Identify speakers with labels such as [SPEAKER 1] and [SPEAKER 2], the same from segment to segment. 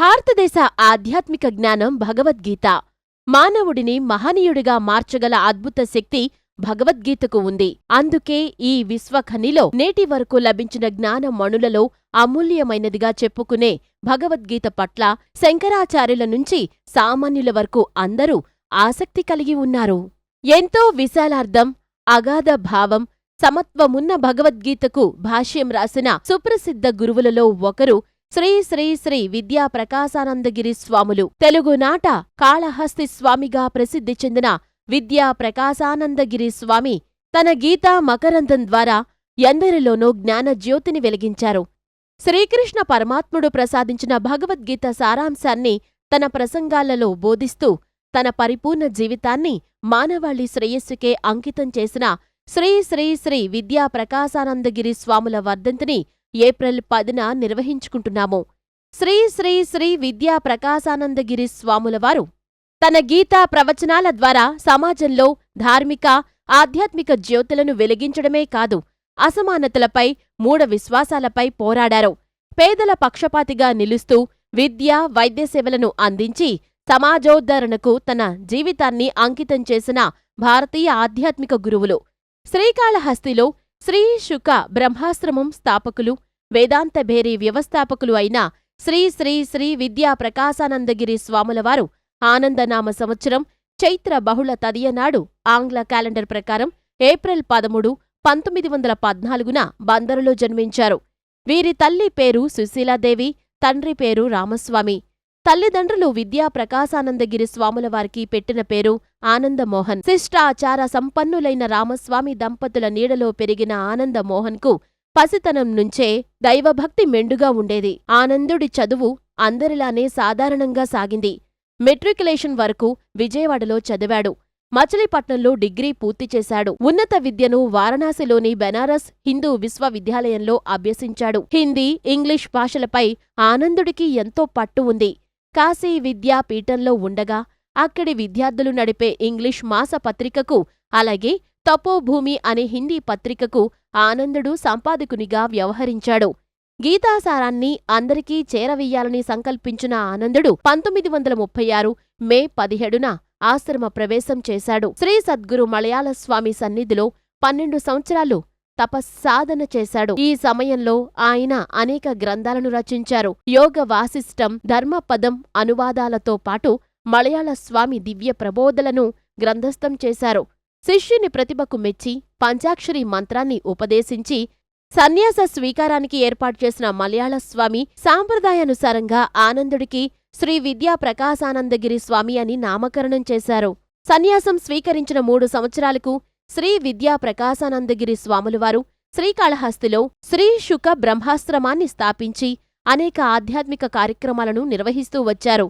[SPEAKER 1] భారతదేశ ఆధ్యాత్మిక జ్ఞానం భగవద్గీత. మానవుడిని మహనీయుడిగా మార్చగల అద్భుత శక్తి భగవద్గీతకు ఉంది. అందుకే ఈ విశ్వఖనిలో నేటి వరకు లభించిన జ్ఞాన మణులలో అమూల్యమైనదిగా చెప్పుకునే భగవద్గీత పట్ల శంకరాచార్యుల నుంచి సామాన్యుల వరకు అందరూ ఆసక్తి కలిగి ఉన్నారు. ఎంతో విశాలార్థం అగాధ భావం సమత్వమున్న భగవద్గీతకు భాష్యం రాసిన సుప్రసిద్ధ గురువులలో ఒకరు శ్రీ శ్రీ శ్రీ విద్యా ప్రకాశానందగిరి స్వాములు. తెలుగునాట కాళహస్తి స్వామిగా ప్రసిద్ధి చెందిన విద్యా ప్రకాశానందగిరి స్వామి తన గీతా మకరందం ద్వారా ఎందరిలోనూ జ్ఞానజ్యోతిని వెలిగించారు. శ్రీకృష్ణ పరమాత్ముడు ప్రసాదించిన భగవద్గీత సారాంశాన్ని తన ప్రసంగాలలో బోధిస్తూ తన పరిపూర్ణ జీవితాన్ని మానవాళి శ్రేయస్సుకే అంకితం చేసిన శ్రీ శ్రీ శ్రీ విద్యా ప్రకాశానందగిరి స్వాముల వర్ధంతిని ఏప్రిల్ పదిన నిర్వహించుకుంటున్నాము. శ్రీ శ్రీ శ్రీ విద్యా ప్రకాశానందగిరి స్వాములవారు తన గీతా ప్రవచనాల ద్వారా సమాజంలో ధార్మిక ఆధ్యాత్మిక జ్యోతులను వెలిగించడమే కాదు అసమానతలపై మూఢ విశ్వాసాలపై పోరాడారు. పేదల పక్షపాతిగా నిలుస్తూ విద్య వైద్య సేవలను అందించి సమాజోద్ధరణకు తన జీవితాన్ని అంకితం చేసిన భారతీయ ఆధ్యాత్మిక గురువులు. శ్రీకాళహస్తిలో శ్రీ శుక బ్రహ్మాశ్రమం స్థాపకులు వేదాంత భేరీ వ్యవస్థాపకులు అయిన శ్రీ శ్రీ శ్రీ విద్యా ప్రకాశానందగిరి స్వాములవారు ఆనందనామ సంవత్సరం చైత్ర బహుళ తదియనాడు ఆంగ్ల క్యాలెండర్ ప్రకారం ఏప్రిల్ పదమూడు పంతొమ్మిది వందల పద్నాలుగున బందరులో జన్మించారు. వీరి తల్లి పేరు సుశీలాదేవి తండ్రి పేరు రామస్వామి. తల్లిదండ్రులు విద్యా ప్రకాశానందగిరి స్వాములవారికి పెట్టిన పేరు ఆనందమోహన్. శిష్టాచార సంపన్నులైన రామస్వామి దంపతుల నీడలో పెరిగిన ఆనందమోహన్కు పసితనం నుంచే దైవభక్తి మెండుగా ఉండేది. ఆనందుడి చదువు అందరిలానే సాధారణంగా సాగింది. మెట్రికులేషన్ వరకు విజయవాడలో చదివాడు. మచిలీపట్నంలో డిగ్రీ పూర్తి చేశాడు. ఉన్నత విద్యను వారణాసిలోని బెనారస్ హిందూ విశ్వవిద్యాలయంలో అభ్యసించాడు. హిందీ ఇంగ్లీష్ భాషలపై ఆనందుడికి ఎంతో పట్టు ఉంది. కాశీ విద్యాపీఠంలో ఉండగా అక్కడి విద్యార్థులు నడిపే ఇంగ్లీష్ మాసపత్రికకు అలాగే తపోభూమి అనే హిందీ పత్రికకు ఆనందుడు సంపాదకునిగా వ్యవహరించాడు. గీతాసారాన్ని అందరికీ చేరవెయ్యాలని సంకల్పించిన ఆనందుడు పంతొమ్మిది వందల ముప్పై ఆరు మే పదిహేడున ఆశ్రమ ప్రవేశం చేశాడు. శ్రీ సద్గురు మలయాళ స్వామి సన్నిధిలో పన్నెండు సంవత్సరాలు తపస్సాధన చేశాడు. ఈ సమయంలో ఆయన అనేక గ్రంథాలను రచించారు. యోగ వాసిష్టం ధర్మపదం అనువాదాలతో పాటు మలయాళ స్వామి దివ్య ప్రబోధలను గ్రంథస్థం చేశారు. శిష్యుని ప్రతిభకు మెచ్చి పంచాక్షరి మంత్రాన్ని ఉపదేశించి సన్యాస స్వీకారానికి ఏర్పాటు చేసిన మలయాళ స్వామి సాంప్రదాయానుసారంగా ఆనందుడికి శ్రీ విద్యా ప్రకాశానందగిరి స్వామి అని నామకరణం చేశారు. సన్యాసం స్వీకరించిన మూడు సంవత్సరాలకు శ్రీ విద్యా ప్రకాశానందగిరి స్వాములవారు శ్రీకాళహస్తిలో శ్రీ శుక బ్రహ్మాశ్రమాన్ని స్థాపించి అనేక ఆధ్యాత్మిక కార్యక్రమాలను నిర్వహిస్తూ వచ్చారు.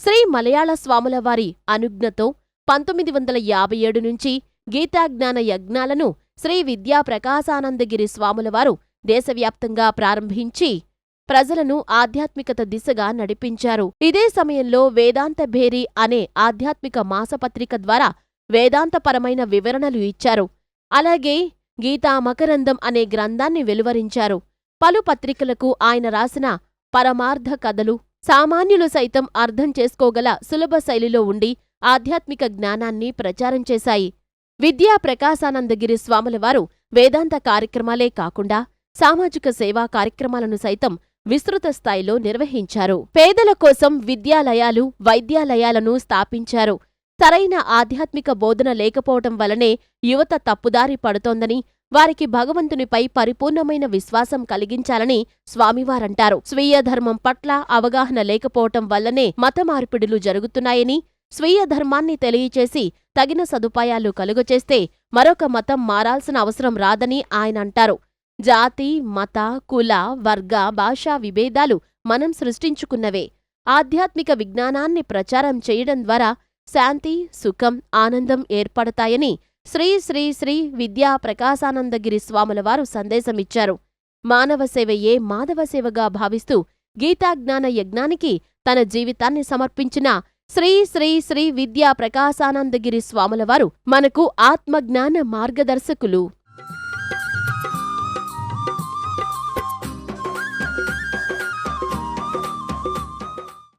[SPEAKER 1] శ్రీ మలయాళ స్వాములవారి అనుజ్ఞతో పంతొమ్మిది వందల యాభై ఏడు నుంచి గీతాజ్ఞాన యజ్ఞాలను శ్రీ విద్యా ప్రకాశానందగిరి స్వాములవారు దేశవ్యాప్తంగా ప్రారంభించి ప్రజలను ఆధ్యాత్మికత దిశగా నడిపించారు. ఇదే సమయంలో వేదాంత భేరి అనే ఆధ్యాత్మిక మాసపత్రిక ద్వారా వేదాంతపరమైన వివరణలు ఇచ్చారు. అలాగే గీతా మకరందం అనే గ్రంథాన్ని వెలువరించారు. పలు పత్రికలకు ఆయన రాసిన పరమార్థ కథలు సామాన్యులు సైతం అర్థం చేసుకోగల సులభ శైలిలో ఉండి ఆధ్యాత్మిక జ్ఞానాన్ని ప్రచారం చేశాయి. విద్యా ప్రకాశానందగిరి స్వాములవారు వేదాంత కార్యక్రమాలే కాకుండా సామాజిక సేవా కార్యక్రమాలను సైతం విస్తృత స్థాయిలో నిర్వహించారు. పేదల కోసం విద్యాలయాలు వైద్యాలయాలను స్థాపించారు. సరైన ఆధ్యాత్మిక బోధన లేకపోవటం వలనే యువత తప్పుదారి పడుతోందని వారికి భగవంతునిపై పరిపూర్ణమైన విశ్వాసం కలిగించాలని స్వామివారంటారు. స్వీయ ధర్మం పట్ల అవగాహన లేకపోవటం వల్లనే మత మార్పిడులు జరుగుతున్నాయని స్వీయ ధర్మాన్ని తెలియచేసి తగిన సదుపాయాలు కలుగచేస్తే మరొక మతం మారాల్సిన అవసరం రాదని ఆయన అంటారు. జాతి మత కుల వర్గ భాషా విభేదాలు మనం సృష్టించుకున్నవే. ఆధ్యాత్మిక విజ్ఞానాన్ని ప్రచారం చేయడం ద్వారా శాంతి సుఖం ఆనందం ఏర్పడతాయని శ్రీ శ్రీ శ్రీ విద్యా ప్రకాశానందగిరి స్వాములవారు సందేశమిచ్చారు. మానవ సేవయే మాధవ సేవగా భావిస్తూ గీతాజ్ఞాన యజ్ఞానికి తన జీవితాన్ని సమర్పించిన శ్రీ శ్రీ శ్రీ విద్యా ప్రకాశానందగిరి స్వాములవారు మనకు ఆత్మజ్ఞాన మార్గదర్శకులు.